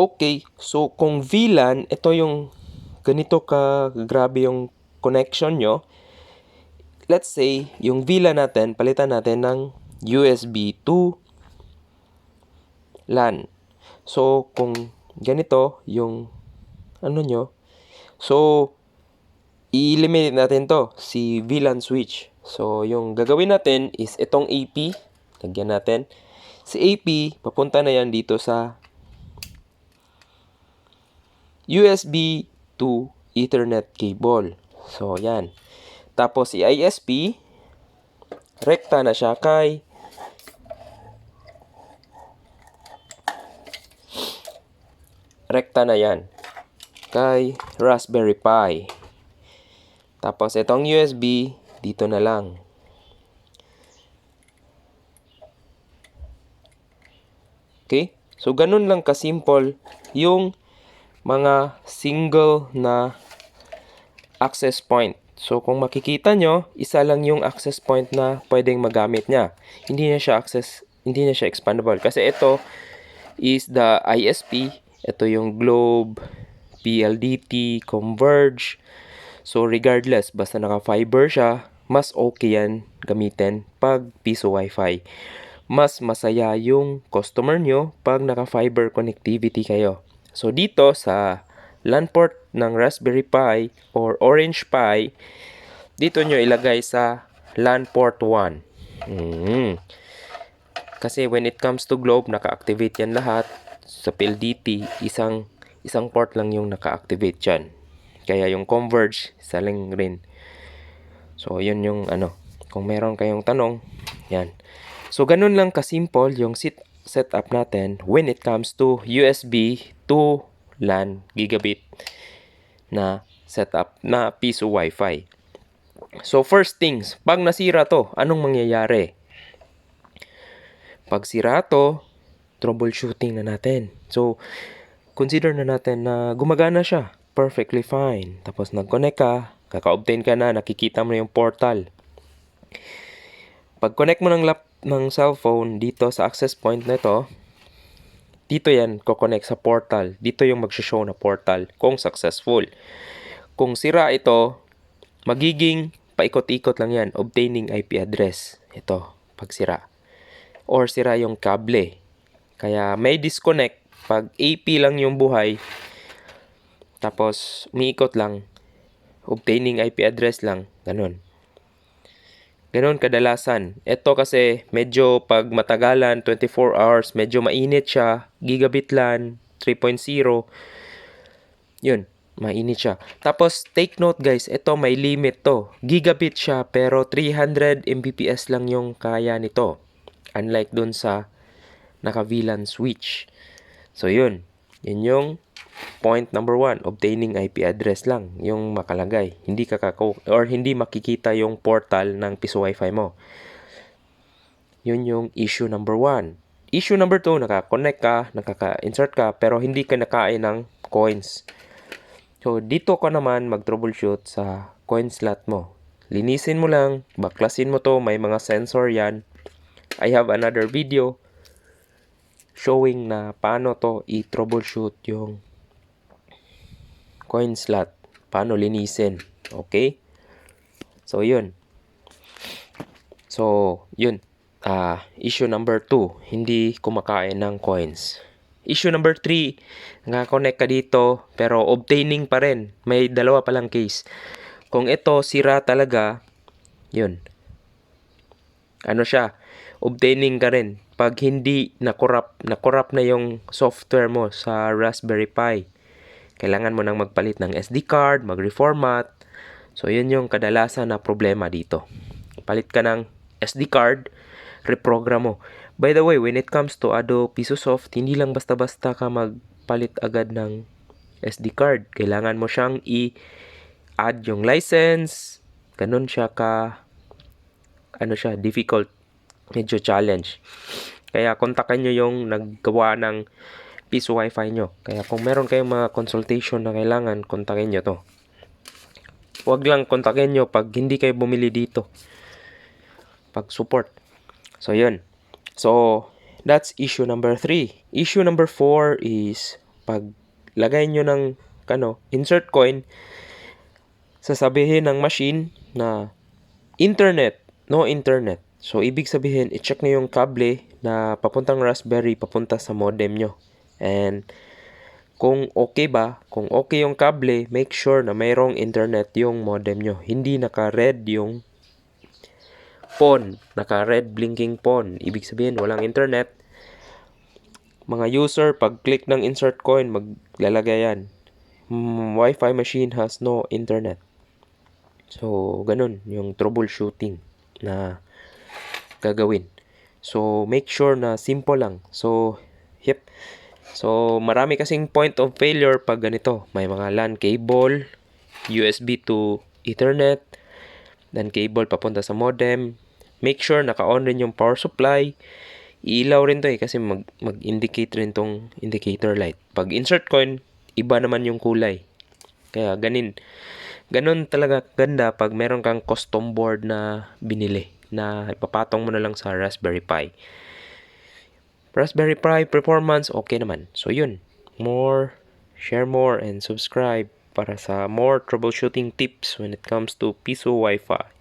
Okay, so kung VLAN, ito yung ganito ka grabe yung connection nyo. Let's say, yung VLAN natin, palitan natin ng USB to LAN. So, kung ganito yung ano nyo, so, i-eliminate natin to, si VLAN switch. So, yung gagawin natin is itong AP, lagyan natin. Si AP, papunta na yan dito sa USB to Ethernet cable. So, yan. Tapos, si ISP, rekta na siya kay rekta na yan kay Raspberry Pi. Tapos, itong USB, dito na lang. Okay? So, ganun lang kasimple yung mga single na access point. So, kung makikita nyo, isa lang yung access point na pwedeng magamit niya. Hindi na siya access, hindi na siya expandable. Kasi ito is the ISP. Ito yung Globe, PLDT, Converge. So, regardless, basta naka-fiber siya, mas okay yan gamitin pag piso Wi-Fi. Mas masaya yung customer nyo pag naka-fiber connectivity kayo. So, dito sa LAN port ng Raspberry Pi or Orange Pi, dito nyo ilagay sa LAN port 1. Mm. Kasi when it comes to Globe, naka-activate yan lahat. Sa PLDT, isang isang port lang yung naka-activate dyan. Kaya yung Converge, isa lang rin. So, yun yung ano. Kung meron kayong tanong, yan. So, ganun lang kasimple yung sit setup natin when it comes to USB to LAN gigabit na setup na piso Wi-Fi. So, first things, pag nasira to, anong mangyayari? Pag sira to, troubleshooting na natin. So, consider na natin na gumagana siya. Perfectly fine. Tapos nag-connect ka, kaka-obtain ka na, nakikita mo na yung portal. Pag connect mo ng lap ng cellphone dito sa access point na ito, dito yan ko-connect sa portal. Dito yung mag-show na portal kung successful. Kung sira ito, magiging paikot-ikot lang yan, obtaining IP address. Ito, pag sira. Or sira yung kable. Kaya may disconnect pag AP lang yung buhay. Tapos umiikot lang. Obtaining IP address lang. Ganun. Ganun kadalasan. Ito kasi medyo pag matagalan, 24 hours, medyo mainit siya. Gigabit LAN, 3.0. Yun, mainit siya. Tapos take note guys, ito may limit to. Gigabit siya pero 300 Mbps lang yung kaya nito. Unlike dun sa naka VLAN switch. So yun, yun yung point number one, obtaining IP address lang yung makalagay. Hindi ka kako or hindi makikita yung portal ng piso wifi mo. Yun yung issue number one. Issue number two, naka-connect ka, nakaka-insert ka, pero hindi ka nakain ng coins. So, dito ka naman mag-troubleshoot sa coin slot mo. Linisin mo lang, baklasin mo to, may mga sensor yan. I have another video showing na paano to i-troubleshoot yung coin slot. Paano linisin. Okay? So, yun. So, yun. Ah, issue number 2, hindi kumakain ng coins. Issue number 3, nga-connect ka dito pero obtaining pa rin. May dalawa palang case. Kung ito sira talaga, yun. Ano siya? Obtaining ka rin. Pag hindi na-corrupt, na-corrupt na yung software mo sa Raspberry Pi, kailangan mo nang magpalit ng SD card, mag-reformat. So, yun yung kadalasan na problema dito. Palit ka ng SD card, reprogram mo. By the way, when it comes to Adobe Pisosoft, hindi lang basta-basta ka magpalit agad ng SD card. Kailangan mo siyang i-add yung license. Ganun siya ka, ano siya, difficult. Medyo challenge. Kaya kontakin nyo yung naggawa ng piso wifi nyo. Kaya kung meron kayong mga consultation na kailangan, kontakin nyo to. Huwag lang kontakin nyo pag hindi kayo bumili dito. Pag support. So, yun. So, that's issue number 3. Issue number 4 is pag lagay nyo ng ano, insert coin, sasabihin ng machine na internet, no internet. So, ibig sabihin, i-check nyo yung kable na papuntang Raspberry, papunta sa modem nyo. And, kung okay ba, kung okay yung kable, make sure na mayroong internet yung modem nyo. Hindi naka-red yung PON, naka-red blinking PON. Ibig sabihin, walang internet. Mga user, pag click ng insert coin, maglalagay yan. Hmm, Wi-Fi machine has no internet. So, ganun yung troubleshooting na gagawin. So, make sure na simple lang. So, yep. So, marami kasing point of failure pag ganito. May mga LAN cable, USB to Ethernet, then cable papunta sa modem. Make sure naka-on rin yung power supply. Iilaw rin to eh kasi mag, mag-indicate rin tong indicator light. Pag insert coin, iba naman yung kulay. Kaya ganin. Ganon talaga ganda pag meron kang custom board na binili na ipapatong mo na lang sa Raspberry Pi. Raspberry Pi performance okay naman. So yun. More, share more and subscribe para sa more troubleshooting tips when it comes to Piso Wi-Fi.